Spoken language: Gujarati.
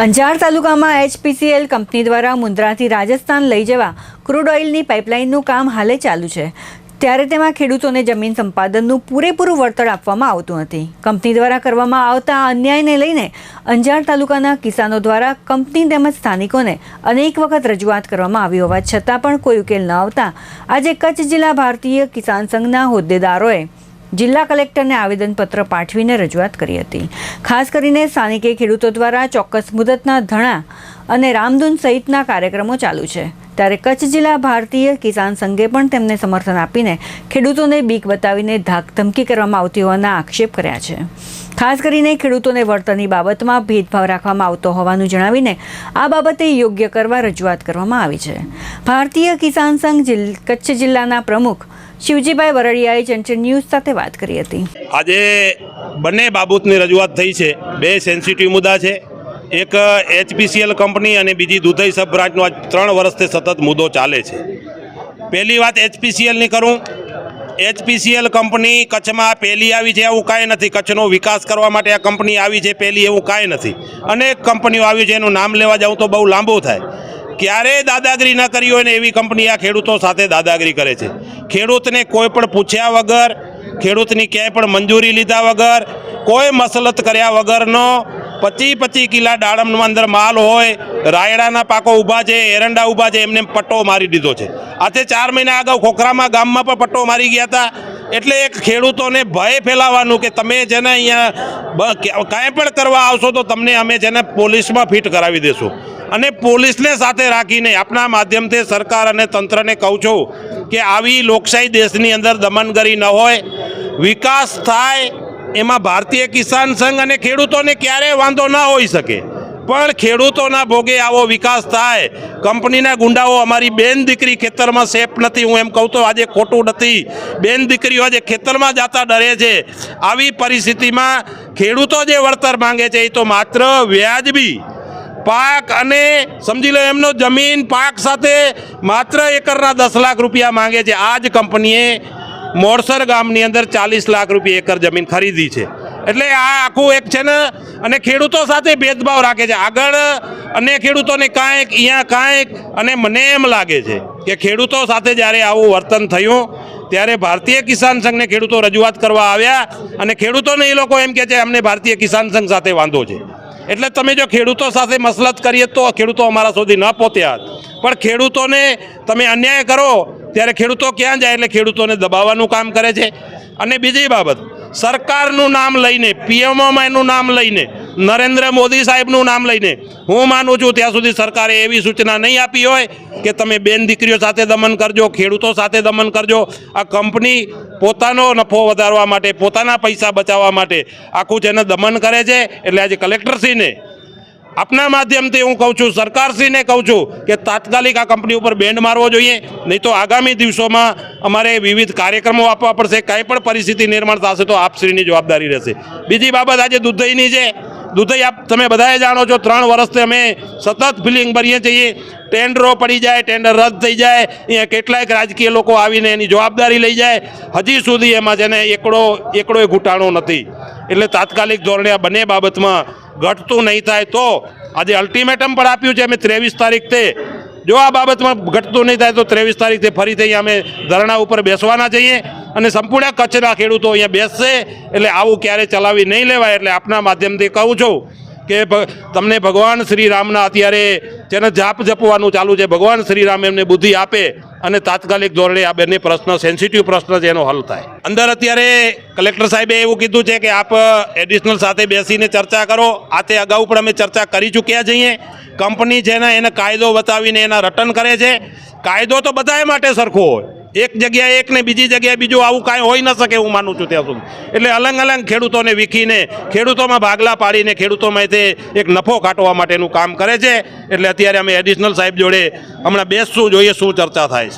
અંજાર તાલુકામાં એચપીસીએલ કંપની દ્વારા મુન્દ્રાથી રાજસ્થાન લઈ જવા ક્રૂડ ઓઇલની પાઇપલાઇનનું કામ હાલે ચાલુ છે. ત્યારે તેમાં ખેડૂતોને જમીન સંપાદનનું પૂરેપૂરું વળતર આપવામાં આવતું નથી. કંપની દ્વારા કરવામાં આવતા અન્યાયને લઈને અંજાર તાલુકાના કિસાનો દ્વારા કંપની તેમજ સ્થાનિકોને અનેક વખત રજૂઆત કરવામાં આવી હોવા છતાં પણ કોઈ ઉકેલ ન આવતા આજે કચ્છ જિલ્લા ભારતીય કિસાન સંઘના હોદ્દેદારોએ જિલ્લા કલેક્ટરને આવેદનપત્ર પાઠવીને રજૂઆત કરી હતી. ખાસ કરીને સ્થાનિકે ખેડૂતો દ્વારા ચોક્કસ મુદતના ધણા અને રામધૂન સહિતના કાર્યક્રમો ચાલુ છે. ત્યારે કચ્છ જિલ્લા ભારતીય કિસાન સંઘે પણ તેમને સમર્થન આપીને ખેડૂતોને બીક બતાવીને ધાક ધમકી કરવામાં આવતી હોવાના આક્ષેપ કર્યા છે. ખાસ કરીને ખેડૂતોને વળતરની બાબતમાં ભેદભાવ રાખવામાં આવતો હોવાનું જણાવીને આ બાબતે યોગ્ય કરવા રજૂઆત કરવામાં આવી છે. ભારતીય કિસાન સંઘ કચ્છ જિલ્લાના પ્રમુખ શિવજીભાઈ વરડિયાએ ચંચળ ન્યૂઝ સાથે વાત કરી હતી. આજે બંને બાબતની રજૂઆત થઈ છે. બે સેન્સિટિવ મુદ્દા છે. એક એચપીસીએલ કંપની અને બીજી દુધઈ સબ બ્રાન્ચનો આજ ત્રણ વર્ષથી સતત મુદ્દો ચાલે છે. પહેલી વાત એચપીસીએલની કરું. એચપીસીએલ કંપની કચ્છમાં પહેલી આવી છે એવું કાંઈ નથી. કચ્છનો વિકાસ કરવા માટે આ કંપની આવી છે, પહેલી એવું કાંઈ નથી. અનેક કંપનીઓ આવી છે, એનું નામ લેવા જાઉં તો બહુ લાંબુ થાય. ક્યારેય દાદાગીરી ન કરી હોય ને એવી કંપની આ ખેડૂતો સાથે દાદાગીરી કરે છે. ખેડૂતને કોઈ પણ પૂછ્યા વગર, ખેડૂતની ક્યાંય પણ મંજૂરી લીધા વગર, કોઈ મસલત કર્યા વગરનો પચી પચી કિલા દાડમનો અંદર માલ હોય, રાયડાના પાકો ઊભા છે, એરંડા ઊભા છે, એમને પટ્ટો મારી દીધો છે. આજે ચાર મહિના અગાઉ ખોખરામાં ગામમાં પણ પટ્ટો મારી ગયા હતા. એટલે એક ખેડૂતોને ભય ફેલાવાનું કે તમે જેને અહીંયા કાંઈ પણ કરવા આવશો તો તમને અમે જેને પોલીસમાં ફિટ કરાવી દેશું. અને પોલીસને સાથે રાખીને આપના માધ્યમથી સરકાર અને તંત્રને કહું છું કે આવી લોકશાહી દેશની અંદર દમનગરી ન હોય, વિકાસ થાય, એમાં ભારતીય કિસાન સંઘ અને ખેડૂતોને ક્યારેય વાંધો ન હોઈ શકે. પણ ખેડૂતોના ભોગે આવો વિકાસ થાય, કંપનીના ગુંડાઓ અમારી બેન દીકરી ખેતરમાં સેફ નથી, હું એમ કહું તો આજે ખોટું નથી. બેન દીકરીઓ આજે ખેતરમાં જતા ડરે છે. આવી પરિસ્થિતિમાં ખેડૂતો જે વળતર માંગે છે એ તો માત્ર વ્યાજબી પાક અને સમજી લો એમનો જમીન પાક સાથે માત્ર એકરના દસ લાખ રૂપિયા માંગે છે. આ જ કંપનીએ મોરસર ગામની અંદર ચાલીસ લાખ રૂપિયા એકર જમીન ખરીદી છે. એટલે આ આખું એક છે ને, અને ખેડૂતો સાથે ભેદભાવ રાખે છે. આગળ અને ખેડૂતોને કાંઈક અહીંયા કાંઈક, અને મને એમ લાગે છે કે ખેડૂતો સાથે જ્યારે આવું વર્તન થયું, ત્યારે ભારતીય કિસાન સંઘને ખેડૂતો રજૂઆત કરવા આવ્યા, અને ખેડૂતોને એ લોકો એમ કહે છે, અમને ભારતીય કિસાન સંઘ સાથે વાંધો છે. એટલે તમે જો ખેડૂતો સાથે મસલત કરીએ તો ખેડૂતો અમારા સુધી ન પહોંચ્યા પણ ખેડૂતોને તમે અન્યાય કરો, ત્યારે ખેડૂતો ક્યાં જાય એટલે ખેડૂતોને દબાવવાનું કામ કરે છે? અને બીજી બાબત, સરકારનું નામ લઈને, પીએમઓમાં એનું નામ લઈને નરેન્દ્ર મોદી સાહેબનું નામ લઈને હું માનું છું ત્યાં સુધી સરકારે એવી સૂચના નહીં આપી હોય કે તમે બેન દીકરીઓ સાથે દમન કરજો, ખેડૂતો સાથે દમન કરજો. આ કંપની પોતાનો નફો વધારવા માટે, પોતાના પૈસા બચાવવા માટે આખું જેને દમન કરે છે. એટલે આજે કલેક્ટરશ્રીને, આપના માધ્યમથી હું કહું છું, સરકારશ્રીને કહું છું કે તાત્કાલિક આ કંપની ઉપર બેન્ડ મારવો જોઈએ. નહીં તો આગામી દિવસોમાં અમારે વિવિધ કાર્યક્રમો આપવા પડશે. કાંઈ પણ પરિસ્થિતિ નિર્માણ થશે તો આપશ્રીની જવાબદારી રહેશે. બીજી બાબત આજે દુધઈની છે. દુધઈ આપ તમે બધાએ જાણો છો, ત્રણ વર્ષથી અમે સતત ફિલિંગ ભરીએ છીએ. ટેન્ડરો પડી જાય, ટેન્ડર રદ થઈ જાય, અહીંયા કેટલાયક રાજકીય લોકો આવીને એની જવાબદારી લઈ જાય. હજી સુધી એમાં જેને એકડો એકડો ઘૂંટાણો નથી. એટલે તાત્કાલિક ધોરણે આ બંને બાબતમાં ઘટતું નહીં થાય તો આજે અલ્ટિમેટમ પણ આપ્યું છે અમે ત્રેવીસ તારીખથી. જો આ બાબતમાં ઘટતું નહીં થાય તો ત્રેવીસ તારીખથી ફરીથી અમે ધરણા ઉપર બેસવાના જઈએ અને સંપૂર્ણ કચ્છના ખેડૂતો અહીંયા બેસશે. એટલે આવું ક્યારે ચલાવી નહીં લેવાય એટલે આપના માધ્યમથી કહું છું કે તમને ભગવાન શ્રી રામના અત્યારે જેને જાપ જપવાનું ચાલુ છે, ભગવાન શ્રી રામ એમને બુદ્ધિ આપે અને તાત્કાલિક ધોરણે આ બંને પ્રશ્ન સેન્સિટિવ પ્રશ્ન છે એનો હલ થાય. અંદર અત્યારે કલેક્ટર સાહેબે એવું કીધું છે કે આપ એડિશનલ સાથે બેસીને ચર્ચા કરો. આ તે અગાઉ પણ અમે ચર્ચા કરી ચૂક્યા છીએ કંપની છે ને એને કાયદો બતાવીને એના રટન કરે છે. કાયદો તો બધાએ માટે સરખો હોય. એક જગ્યાએ એક ને બીજી જગ્યાએ બીજું આવું કાંઈ હોઈ ન શકે હું માનું છું ત્યાં સુધી. એટલે અલગ અલગ ખેડૂતોને વીખીને, ખેડૂતોમાં ભાગલા પાડીને ખેડૂતોમાં તે એક નફો કાઢવા માટેનું કામ કરે છે. એટલે અત્યારે અમે એડિશનલ સાહેબ જોડે હમણાં બેસશું જોઈએ, શું ચર્ચા થાય છે.